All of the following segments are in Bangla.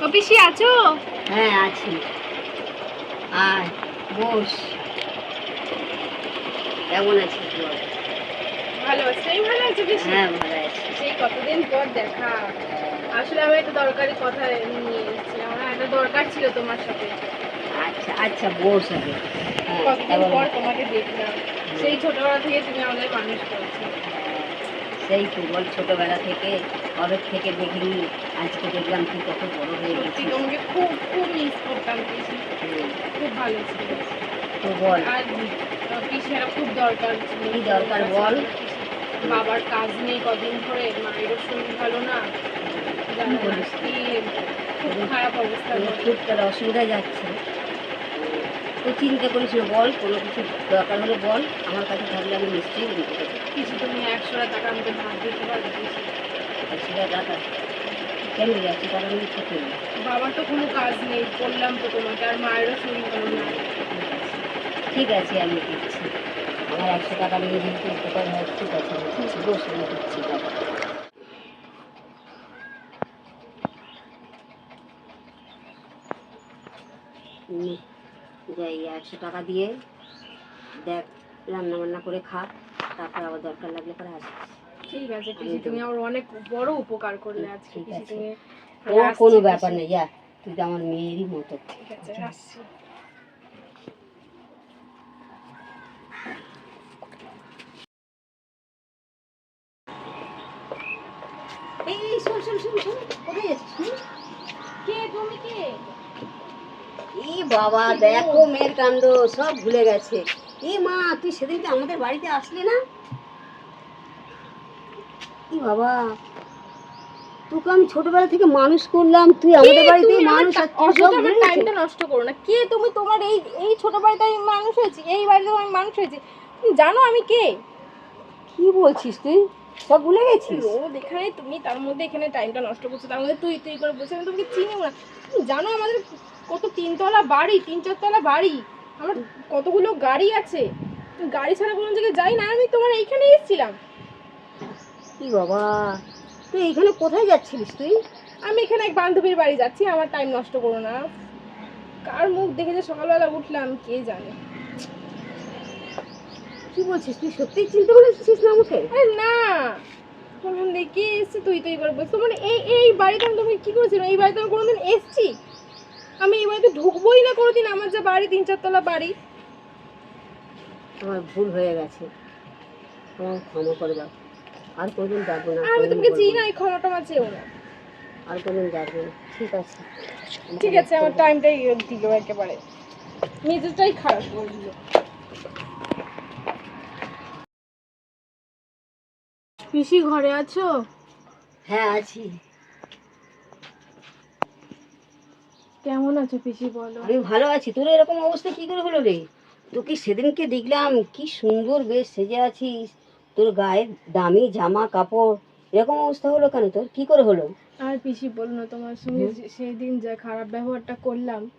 ও পিসি আছো? হ্যাঁ আছি। আয় বস কেমন আছিস ভালো আছো। এই ভালো আছো পিসি হ্যাঁ ভালো আছি। সেই কতদিন পর দেখা? আসলে আমি একটা দরকারি কথা নিয়ে এসেছি আমার একটা দরকার ছিল তোমার সাথে। আচ্ছা আচ্ছা বস আগে। হ্যাঁ, কতদিন পর তোমাকে দেখলাম। সেই ছোটবেলা থেকে তুমি আমাদের মানুষ করেছ। সেই তো বল ছোটবেলা থেকে কবে থেকে দেখিনি আজকে দেখলাম তুই কত বড় হয়ে তোমাকে খুব খুব মিস করতাম খুব ভালো ছিল। তো বল। আর পিসিরা খুব দরকার ছিল। কি দরকার বল? বাবার কাজ নেই কদিন ধরে মায়েরও শরীর ভালো না। খুব খারাপ অবস্থা তোর খুব তার অসুবিধা যাচ্ছে। তো চিন্তা করিস বল কোনো কিছু দরকার হলে বল আমার কাছে থাকলে আমি নিশ্চয়ই দিতে পারি কিছু তুমি একশো টাকা আমাকে ধার দিতে পারবে? অসুবিধা টাকা? কেন যাচ্ছি? টাকা আমি কি বাবার তো কোনো কাজ নেই বললাম তো তোমাকে আর মায়েরও শরীর ভালো না। ঠিক আছে আমি দিচ্ছি। আমার একশো টাকা নিয়ে দিচ্ছি হয় ঠিক আছে আমি দিচ্ছি। বস আমি দিচ্ছি টাকা নে, যাই একশো টাকা দিয়ে দেখ রান্না বান্না করে খা তারপর আবার দরকার লাগলে পরে আসিস। ঠিক আছে পিসি তুমি আমার অনেক বড় উপকার করলে আজকে পিসি। তুমি ও কোনো ব্যাপার নেই যা তুই তো আমার মেয়েরই মতো। ঠিক আছে আসছি। এই এই, শোন শোন শোন শোন কোথায় যাচ্ছিস কে তুমি কে? বাবা দেখো মেয়ের কাণ্ড সব ভুলে গেছে। এ মা তুই সেদিনকে আমাদের বাড়িতে আসলি না? ই বাবা তোকে আমি ছোটবেলা থেকে মানুষ করলাম তুই আমাদের বাড়িতে মানুষ গেছিস? টাইমটা নষ্ট করো না। কে তুমি? তোমার এই এই ছোট বাড়িতে আমি মানুষ হয়েছি এই বাড়িতে আমি মানুষ হয়েছি। তুমি জানো আমি কে? কি বলছিস তুই? সব ভুলে গেছিস? রোদ এখানে তুমি তার মধ্যে এখানে টাইমটা নষ্ট করছ তার মধ্যে তুই তুই করে বলছি আমি তোমাকে চিনিও না। তুমি জানো আমাদের কত তিনতলা বাড়ি তিন চারতলা বাড়ি? আমার কতগুলো গাড়ি আছে। গাড়ি ছাড়া কোনো জায়গায় যাই না আমি তোমার এইখানে এসেছিলাম। কি বাবা? তুই এখানে কোথায় যাচ্ছিলিস তুই? আমি এখানে এক বান্ধবীর বাড়ি যাচ্ছি আমার টাইম নষ্ট করো না। কার মুখ দেখে যে সকালবেলা উঠলাম কে জানে। কি বলছিস? তুই সত্যি চিনতে পেরেছিস না আমাকে? আরে না। বললাম দেখি এসছি তুই তুই করে বলছি মানে এই এই বাড়িতে আমি তুমি কি করেছিলাম? এই বাড়িতে আমি কোনোদিন এসছি? আমি এই বাড়িতে ঢুকবোই না কোনোদিন। আমার যে বাড়ি তিন চারতলা বাড়ি। আমার ভুল হয়ে গেছে। আমার ক্ষমা করে দাও। আর কোনোদিন যাব না আমি তোমাকে চিনি না। এই ক্ষমাটা আমার চেয়েও না। আর কোনোদিন যাব না। ঠিক আছে। ঠিক আছে আমার টাইমটাই দিল একেবারে। নিজেরটাই খারাপ করে দিল। পিসি ঘরে আছো? হ্যাঁ আছি। কেমন আছো পিসি বলো? আমি ভালো আছি। তোর এরকম অবস্থা কি করে হলো রে? তোকে সেদিনকে দেখলাম? কি সুন্দর বেশ সেজে আছিস। তোর গায়ে দামি জামা কাপড়। এরকম অবস্থা হলো কেন? তোর কি করে হলো? আর পিসি বলো না তোমার সঙ্গে যে- সেই দিন যে খারাপ ব্যবহারটা করলাম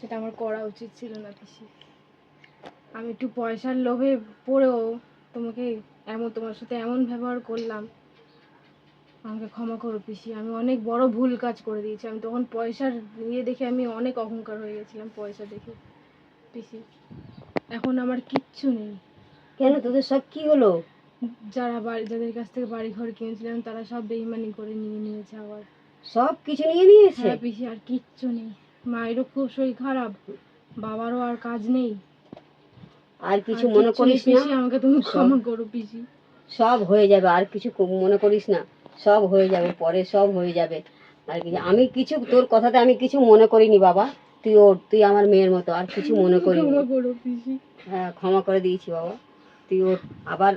সেটা আমার করা উচিত ছিল না পিসি। আমি একটু পয়সার লোভে পড়েও তোমাকে এমন তোমার সাথে এমন ব্যবহার করলাম। আমাকে ক্ষমা করো পিসি আমি অনেক বড় ভুল কাজ করে দিয়েছি। আমি তখন পয়সার ইয়ে দেখে আমি অনেক অহংকার হয়ে গেছিলাম পয়সা দেখে। পিসি এখন আমার কিচ্ছু নেই। কেন? তোদের সব কি হলো? যারা বাড়ি যাদের কাছ থেকে বাড়ি ঘর কিনেছিলাম তারা সব বেইমানি করে নিয়ে নিয়েছে আবার। সব কিছু নিয়ে নিয়েছে? হ্যাঁ পিসি আর কিচ্ছু নেই। মায়েরও খুব শরীর খারাপ বাবারও আর কাজ নেই। আর কিছু মনে করিস না? আমাকে তুমি ক্ষমা করো পিসি। সব হয়ে যাবে আর কিছু মনে করিস না? সব হয়ে যাবে পরে সব হয়ে যাবে। আর কিছু আমি কিছু তোর কথাতে আমি কিছু মনে করিনি বাবা। তুই ওর তুই আমার মেয়ের মতো আর কিছু মনে করিনি। হ্যাঁ ক্ষমা করে দিয়েছি বাবা। তুই ওর আবার